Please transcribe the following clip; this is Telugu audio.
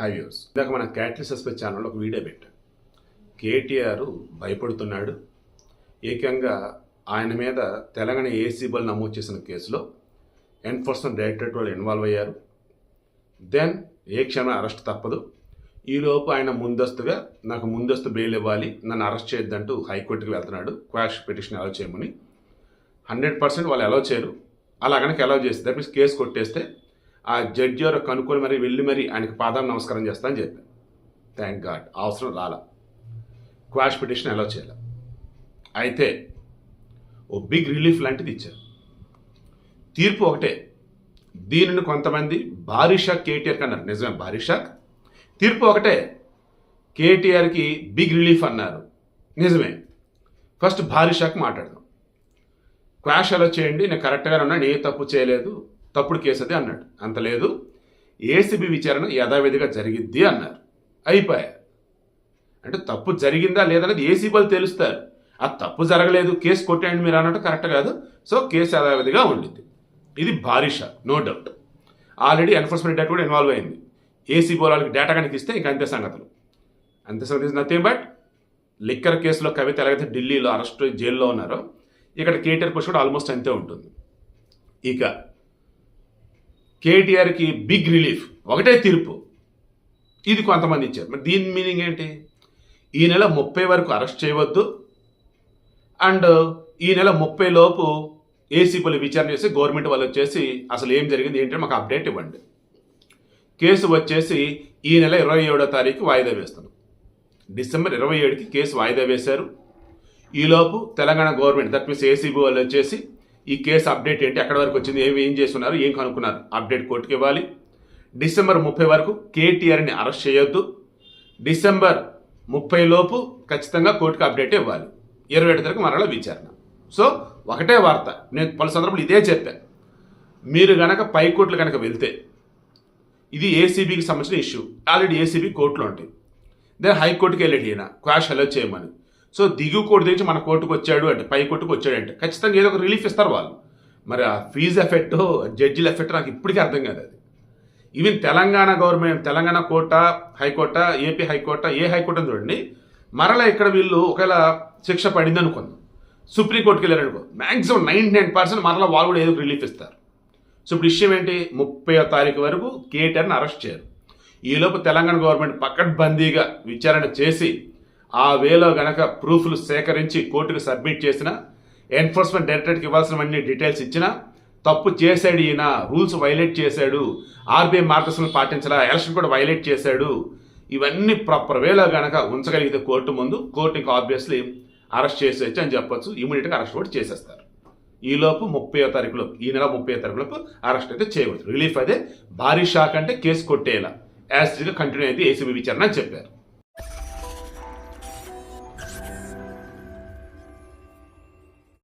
హై వ్యూస్ ఇందాక మన క్యాటరీ సస్పెక్ట్ ఛానల్లో ఒక వీడియో పెట్టాం. కేటీఆర్ భయపడుతున్నాడు. ఏకంగా ఆయన మీద తెలంగాణ ఏసీబల్ నమోదు చేసిన కేసులో ఎన్ఫోర్స్మెంట్ డైరెక్టరేట్ వాళ్ళు ఇన్వాల్వ్ అయ్యారు. దెన్ ఏ క్షణం అరెస్ట్ తప్పదు. ఈలోపు ఆయన ముందస్తుగా నాకు ముందస్తు బెయిల్ ఇవ్వాలి నన్ను అరెస్ట్ చేయొద్దంటూ హైకోర్టుకి వెళ్తున్నాడు. క్వాష్ పిటిషన్ అలౌ చేయమని. హండ్రెడ్ పర్సెంట్ వాళ్ళు అలౌ చేయరు. అలా కనుక అలౌ చేస్తే దట్ మీన్స్ కేసు కొట్టేస్తే ఆ జడ్జి ఎవరో కనుక్కొని మరి వెళ్ళి మరి ఆయనకి పాదాలు నమస్కారం చేస్తా అని చెప్పాను. థ్యాంక్ గాడ్ అవసరం రాలా. క్వాష్ పిటిషన్ అలౌ చేయాలి? అయితే ఓ బిగ్ రిలీఫ్ లాంటిది ఇచ్చారు. తీర్పు ఒకటే. దీనిని కొంతమంది భారీ షాక్ కేటీఆర్కి అన్నారు. నిజమే భారీ షాక్. తీర్పు ఒకటే. కేటీఆర్కి బిగ్ రిలీఫ్ అన్నారు. నిజమే. ఫస్ట్ భారీ షాక్ మాట్లాడదాం. క్వాష్ అలా చేయండి. నేను కరెక్ట్గానే ఉన్నాను ఏ తప్పు చేయలేదు. తప్పుడు కేసు అది అన్నాడు. అంత లేదు. ఏసీబీ విచారణ యథావిధిగా జరిగిద్ది అన్నారు. అయిపోయా. అంటే తప్పు జరిగిందా లేదనేది ఏసీబీలు తెలుస్తారు. ఆ తప్పు జరగలేదు కేసు కొట్టేయండి మీరు అన్నట్టు కరెక్ట్ కాదు. సో కేసు యథావిధిగా ఉండింది ఇది భారీ shock no doubt. Already enforcement date కూడా ఇన్వాల్వ్ అయింది. ఏసీబీ వాళ్ళకి డేటా కనుక ఇస్తే ఇంకా అంతే సంగతులు. అంతే సంగతి నథింగ్ బట్ లిక్కర్ కేసులో కవిత ఎలాగైతే ఢిల్లీలో అరెస్ట్ జైల్లో ఉన్నారో ఇక్కడ కేటీఆర్ పోస్ట్ కూడా ఆల్మోస్ట్ అంతే ఉంటుంది. ఇక కేటీఆర్కి బిగ్ రిలీఫ్ ఒకటే తీర్పు. ఇది కొంతమంది ఇచ్చారు. మరి దీని మీనింగ్ ఏంటి? ఈ నెల ముప్పై వరకు అరెస్ట్ చేయవద్దు. అండ్ ఈ నెల ముప్పై లోపు ఏసీపీలు విచారణ చేసి గవర్నమెంట్ వాళ్ళు వచ్చేసి అసలు ఏం జరిగింది ఏంటంటే మాకు అప్డేట్ ఇవ్వండి. కేసు వచ్చేసి ఈ నెల ఇరవై ఏడో తారీఖు వాయిదా వేస్తాను డిసెంబర్ ఇరవై ఏడుకి కేసు వాయిదా వేశారు. ఈలోపు Telangana government that means ACB వాళ్ళు వచ్చేసి ఈ కేసు అప్డేట్ ఏంటి? ఎక్కడి వరకు వచ్చింది? ఏమి ఏం చేస్తున్నారు? ఏం కనుక్కున్నారు? అప్డేట్ కోర్టుకి ఇవ్వాలి. డిసెంబర్ ముప్పై వరకు కేటీఆర్ని అరెస్ట్ చేయొద్దు. డిసెంబర్ ముప్పై లోపు ఖచ్చితంగా కోర్టుకి అప్డేట్ ఇవ్వాలి. ఇరవై ఏడు తారీఖు మరలా విచారణ. సో ఒకటే వార్త. నేను పలు సందర్భాలు ఇదే చెప్పాను మీరు గనక పై కోర్టులు కనుక వెళ్తే ఇది ఏసీబీకి సంబంధించిన ఇష్యూ. ఆల్రెడీ ఏసీబీ కోర్టులో ఉంటాయి. దెన్ హైకోర్టుకి వెళ్ళాడు ఈయన. క్వాష్ అలో చేయమని. సో దిగు కోర్టు తెచ్చి మన కోర్టుకు వచ్చాడు అంటే పై కోర్టుకు వచ్చాడు అంటే ఖచ్చితంగా ఏదో ఒక రిలీఫ్ ఇస్తారు వాళ్ళు. మరి ఆ ఫీజు ఎఫెక్ట్ జడ్జిల ఎఫెక్ట్ నాకు ఇప్పటికీ అర్థం కాదు అది. Even Telangana government Telangana court high court AP high court ఏ హైకోర్టు అని చూడండి మరలా ఇక్కడ వీళ్ళు ఒకవేళ శిక్ష పడింది అనుకుందాం సుప్రీంకోర్టుకి వెళ్ళారు అనుకో మ్యాక్సిమం నైంటీ నైన్ పర్సెంట్ మరలా వాళ్ళు కూడా ఏదో రిలీఫ్ ఇస్తారు. సో ఇప్పుడు విషయం ఏంటి? ముప్పై తారీఖు వరకు కేటీఆర్ని అరెస్ట్ చేయరు. ఈలోపు తెలంగాణ గవర్నమెంట్ పకడ్బందీగా విచారణ చేసి ఆ వేలో గనక ప్రూఫ్లు సేకరించి కోర్టుకు సబ్మిట్ చేసిన ఎన్ఫోర్స్మెంట్ డైరెక్టరేట్కి ఇవ్వాల్సినవన్నీ డీటెయిల్స్ ఇచ్చినా తప్పు చేశాడు ఈయన రూల్స్ వైలేట్ చేశాడు ఆర్బీఐ మార్గదర్శనలు పాటించలా ఎలక్షన్ కూడా వైలేట్ చేశాడు. ఇవన్నీ ప్రాపర్ వేలో గనక ఉంచగలిగితే కోర్టు ముందు కోర్టు ఇంకా ఆబ్వియస్లీ అరెస్ట్ చేసేయచ్చు అని చెప్పొచ్చు. ఇమీడియట్గా అరెస్ట్ కూడా చేసేస్తారు. ఈలోపు ముప్పై తారీఖులోపు ఈ నెల ముప్పై తారీఖులోపు అరెస్ట్ అయితే చేయవచ్చు. రిలీఫ్ అదే. భారీ షాక్ అంటే కేసు కొట్టేలా యాజ్ కంటిన్యూ అయితే ఏసీబీ విచారణ అని చెప్పారు.